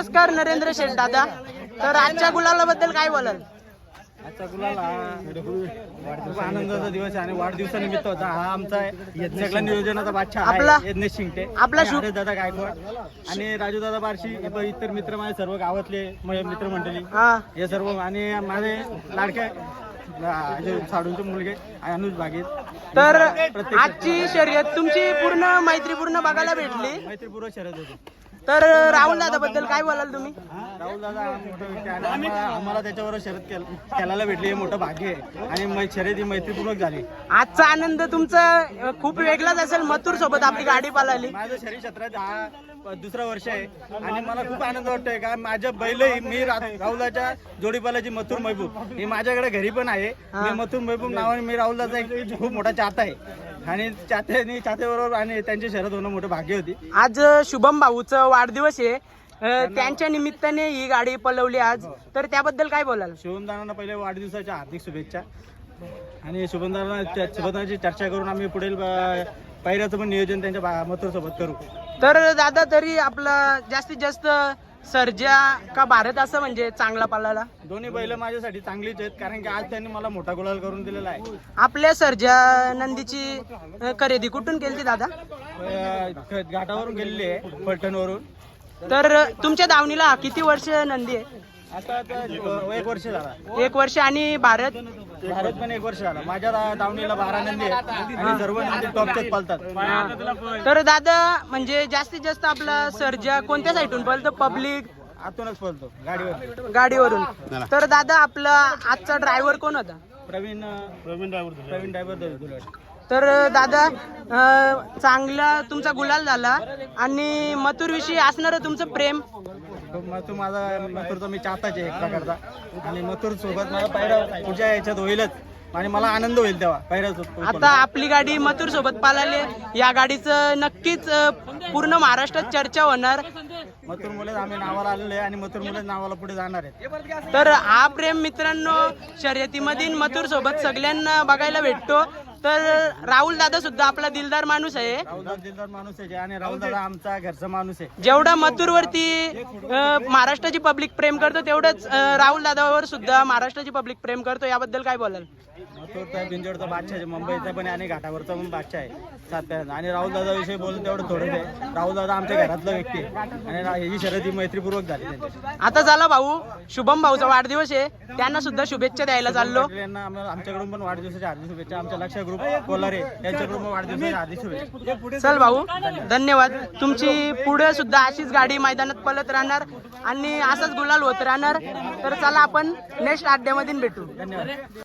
नमस्कार नरेंद्र शेठ दादा. तर आजच्या गुलालाबद्दल काय बोलाल? आजचा गुलाल खूप आनंदाचा दिवस आहे आणि वाढदिवसानिमित्त होता. हा आमचा सगळ्या नियोजनाचा बादशाह आपला- आहे यज्ञेश शिंगटे. आपला शुभ- दादा गायकवाड. आणि राजू दादा बारशी इ- इतर मित्र माझे सर्व गावातले म- मित्रमंडळी. हा. हे सर्व आणि माझे लाडके जे साडूंचे मुलगे अनुज बागेत. तर आजची शर्यत तुमची पूर्ण मैत्रीपूर्ण बघायला भेटली. मैत्रीपूर्व शरद होती. तर राहुल दादा बद्दल काय बोलाल तुम्ही? राहुल दादा आम्हाला त्याच्यावर शरद खेळायला भेटली हे मोठं भाग्य आहे. आणि मै- शर्यत ही मैत्रीपूर्वक झाली. आजचा आनंद तुमचा अ, खूप वेगळाच असेल मथुर सोबत आपली गाडी पळाली. माझं शरीर क्षेत्रात हा दुसरं वर्ष आहे. आणि मला खूप आनंद वाटतोय का माझ्या बैलही मी रा- राहुलाच्या जोडीपालाची मथुर महबूब ही माझ्याकडे घरी पण आहे. मी मथुर महबूब नावाने मी राहुलाचा एक खूप मोठा चाहता आहे. आणि चाहत्याने चाहत्याबरोबर आणि त्यांची शरद होणं मोठं भाग्य होती. आज शुभम भाऊचं वाढदिवस आहे. अ, त्यांच्या निमित्ताने ही गाडी पळवली आज. तर त्याबद्दल काय बोलाल? शुभमदारांना पहिले वाढदिवसाच्या हार्दिक शुभेच्छा. आणि शुभमदारांना शुभमदारांची चर्चा करून आम्ही पुढील अ, पायऱ्याचं पण नियोजन त्यांच्यासोबत करू. तर दादा तरी आपला जास्तीत जास्त सर्जा का भारत असं म्हणजे चांगला पालाला दोन्ही बैल माझ्यासाठी चांगलीच आहेत कारण की आज त्यांनी मला मोठा गुलाल करून दिलेला आहे. आपल्या सर्जा नंदीची अ, खरेदी कुठून केली दादा? अ, घाटावरून गेलेली आहे फलटणवरून तर तुमच्या दावणीला किती वर्ष नंदी आहे? आता एक वर्ष झाला. एक वर्ष आणि भारत? भारत पण एक वर्ष झाला. माझ्या दा- दावणीला बारा नंदी आहेत. आणि सर्व नंदी टॉपच्याच पालतात. तर दादा म्हणजे जास्तीत जास्त आपला सर्जा कोणत्या साईडून पळतं? पब्लिक? आतूनच पळतो. गाडीवर. गाडीवरून. तर दादा आपला आजचा ड्रायव्हर कोण होता? प्रवीण प्रवीण ड्रायव्हर प्रवीण ड्रायव्हर तर दादा अं, चांगला तुमचा गुलाल झाला. आणि मथुर विषयी असणार तुमचं प्रेम? मथुर माझा मथुरचा मी चाहताच आहे एक प्रकारचा. आणि मथुर सोबत माझा पायरा पुढच्या याच्यात होईलच. आणि मला आनंद होईल तेव्हा पायऱ्या आता आपली गाडी मथुर सोबत पालाली या गाडीचं नक्कीच अं, पूर्ण महाराष्ट्रात चर्चा होणार. मथुर मुलेच आम्ही नावाला आलेलो आहे आणि मथुर मुलेच नावाला पुढे जाणार आहेत. तर हा प्रेम मित्रांनो शर्यतीमधील मथुर सोबत सगळ्यांना बघायला भेटतो. तर राहुल दादा सुद्धा आपला दिलदार माणूस आहे. राहुल दादा दिलदार माणूस आहे आणि राहुल दादा आमचा घरचा माणूस आहे. जेवढा मथुरवरती महाराष्ट्राची पब्लिक प्रेम करतो तेवढंच राहुल दादावर सुद्धा महाराष्ट्राची पब्लिक प्रेम करतो. याबद्दल काय बोलाल? मथुरचा बिंजोडचा बादशाह आहे मुंबईचा पण आहे आणि घाटावरचा पण बादशाह आहे. साताऱ्याचा आणि राहुल दादा विषयी बोलून तेवढं थोडं आहे राहुल दादा आमच्या घरातला व्यक्ती आहे. आणि ही शर्यत ही मैत्रीपूर्वक झाली आता झाला भाऊ. शुभम भाऊचा वाढदिवस आहे. त्यांना सुद्धा शुभेच्छा द्यायला चाललो. यांना आम्हाला आमच्याकडून पण वाढदिवसाच्या हार्दिक शुभेच्छा. आमच्या लक्ष ग्रुप कोलारे यांच्याकडून पण वाढदिवसाच्या हार्दिक शुभेच्छा. चल भाऊ. धन्यवाद. तुमची पुढे सुद्धा अशीच गाडी मैदानात पळत राहणार आणि असाच गुलाल होत राहणार. तर चला आपण नेक्स्ट अड्ड्यामधून भेटू. धन्यवाद.